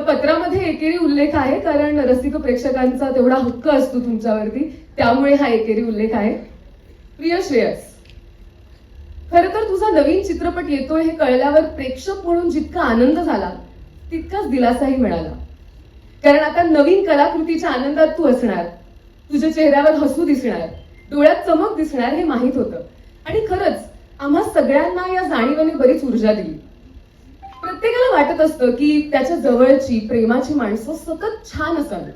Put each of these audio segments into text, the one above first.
या पत्रामध्ये एकेरी उल्लेख आहे कारण रसिक प्रेक्षकांचा तेवढा हक्क असतो तुमच्यावरती. त्यामुळे हा एकेरी उल्लेख आहे. प्रिय श्रेयस खर तर तुझा नवीन चित्रपट येतोय हे कळल्यावर प्रेक्षक म्हणून जितका आनंद झाला तितकाच दिलासाही मिळाला. कारण आता नवीन कलाकृतीच्या आनंदात तू असणार. तुझ्या चेहऱ्यावर हसू दिसणार डोळ्यात चमक दिसणार हे माहीत होतं. आणि खरंच आम्हा सगळ्यांना या जाणीवेने बरीच ऊर्जा दिली. प्रत्येकाला वाटत असतं की त्याच्या जवळची प्रेमाची माणसं सतत छान असावी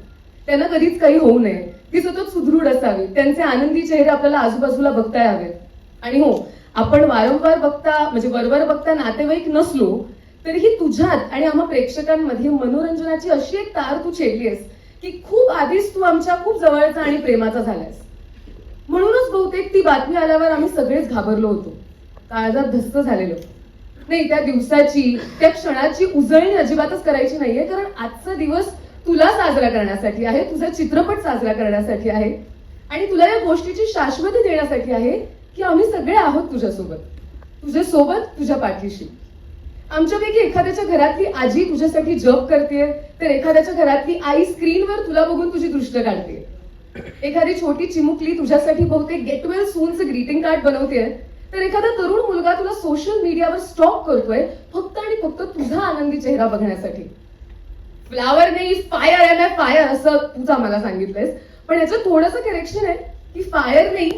त्यांना कधीच काही होऊ नये. ती सतत सुदृढ असावी त्यांचे आनंदी चेहरे आपल्याला आजूबाजूला बघता यावेत आणि हो आपण वारंवार बघता म्हणजे वरवर बघता नातेवाईक नसलो तरीही तुझ्यात आणि आम्हा प्रेक्षकांमध्ये मनोरंजनाची अशी एक तार तू छेडलीस की खूप आधीच तू आमच्या खूप जवळचा आणि प्रेमाचा झालास म्हणूनच बहुतेक ती बातमी आल्यावर आम्ही सगळेच घाबरलो होतो. काळजात धस्त झालेलो. नाही त्या दिवसाची त्या क्षणाची उजळणी अजिबातच करायची नाहीये कारण आजचा दिवस तुला साजरा करण्यासाठी आहे तुझा चित्रपट साजरा करण्यासाठी आहे आणि तुला या गोष्टीची शाश्वती देण्यासाठी आहे की आम्ही सगळे आहोत तुझ्यासोबत. तुझ्या सोबत तुझ्या पाठीशी. आमच्यापैकी एखाद्याच्या घरातली आजी तुझ्यासाठी जॉब करते तर एखाद्याच्या घरातली आई स्क्रीनवर तुला बघून तुझी दृष्ट काढते. एखादी छोटी चिमुकली तुझ्यासाठी बहुतेक गेट वेल सूनचं ग्रीटिंग कार्ड बनवते तर एखादा तरुण मुलगा तुला सोशल मीडियावर स्टॉक करतोय फक्त आणि फक्त तुझा आनंदी चेहरा बघण्यासाठी. फ्लावर नाही फायर आहे फायर असं तूच आम्हाला सांगितलंयस. पण याचं थोडंसं करेक्शन आहे की फायर नाही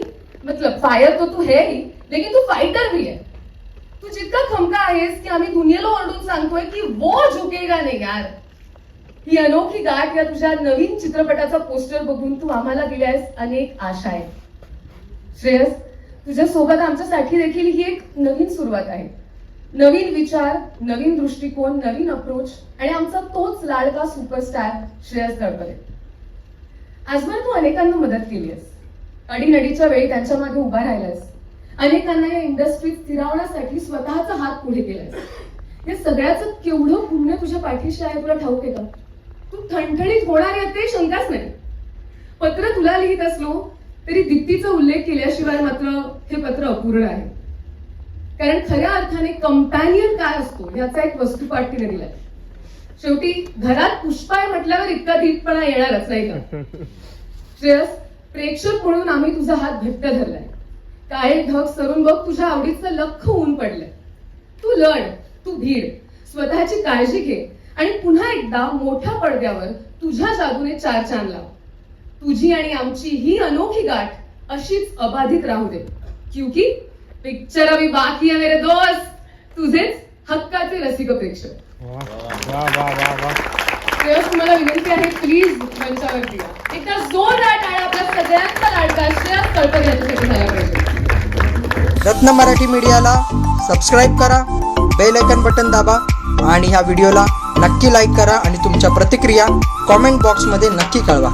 मतलब फायर तो तू है ही लेकिन तू फायटर भी है. तू जितका खमका आहेस की आम्ही दुनियेला ओरडून सांगतोय की वो झुकेगा नाही यार. ही अनोखी गाठ या तुझ्या नवीन चित्रपटाचा पोस्टर बघून तू आम्हाला दिल्यास अनेक आशा आहेत. श्रेयस तुझ्या सोबत आमच्यासाठी देखील ही एक नवीन सुरुवात आहे. नवीन विचार नवीन दृष्टिकोन नवीन अप्रोच आणि आमचा तोच लाडका सुपरस्टार श्रेयस तळपरे आजवर तू अनेकांना मदत केली आहेस अडीनडीच्या वेळी त्यांच्या मागे उभा राहिलास अनेकांना या इंडस्ट्रीत स्थिरावण्यासाठी स्वतःचा हात पुढे केलास या सगळ्याचं केवढं पुण्य तुझ्या पाठीशी आहे तुला ठाऊक आहे का? तू थणथणीत होणार यात शंकाच नाही. पत्र तुला लिहित असलो तरी दीप्तीचा उल्लेख केल्याशिवाय मात्र हे पत्र अपूर्ण आहे. कारण खऱ्या अर्थाने कंपॅनियन काय असतो याचा एक वस्तुपाठ तिने दिलाय शेवटी घरात पुष्पा आहे म्हटल्यावर इतका धीटपणा येणारच नाही का? श्रेयस प्रेक्षक म्हणून आम्ही तुझा हात घट्ट धरलाय. काळे ढग सरून बघ तुझ्या आवडीचं लख ऊन पडलंय. तू लढ तू भीड स्वतःची काळजी घे आणि पुन्हा एकदा मोठ्या पडद्यावर तुझ्या जादूने चार चांद लाव. तुझी आणि आमची ही अनोखी गाठ अशीच अबाधित राहू दे. क्योंकि पिक्चर अभी बाकी है मेरे दोस्त. तुझेच हक्काचे रसिक प्रेक्षक. तुम्हाला विनंती आहे प्लीज मंचावरती या. एकदा जोरदार टाळ्या आपल्या सगळ्यांचा लाडका श्रेयस कळकर यांच्यासाठी झाला पाहिजे. रत्न मराठी मीडियाला सबस्क्राईब करा बेल आयकन बटन दाबा आणि ह्या व्हिडिओला नक्की लाईक करा आणि तुमच्या प्रतिक्रिया कॉमेंट बॉक्समध्ये नक्की कळवा.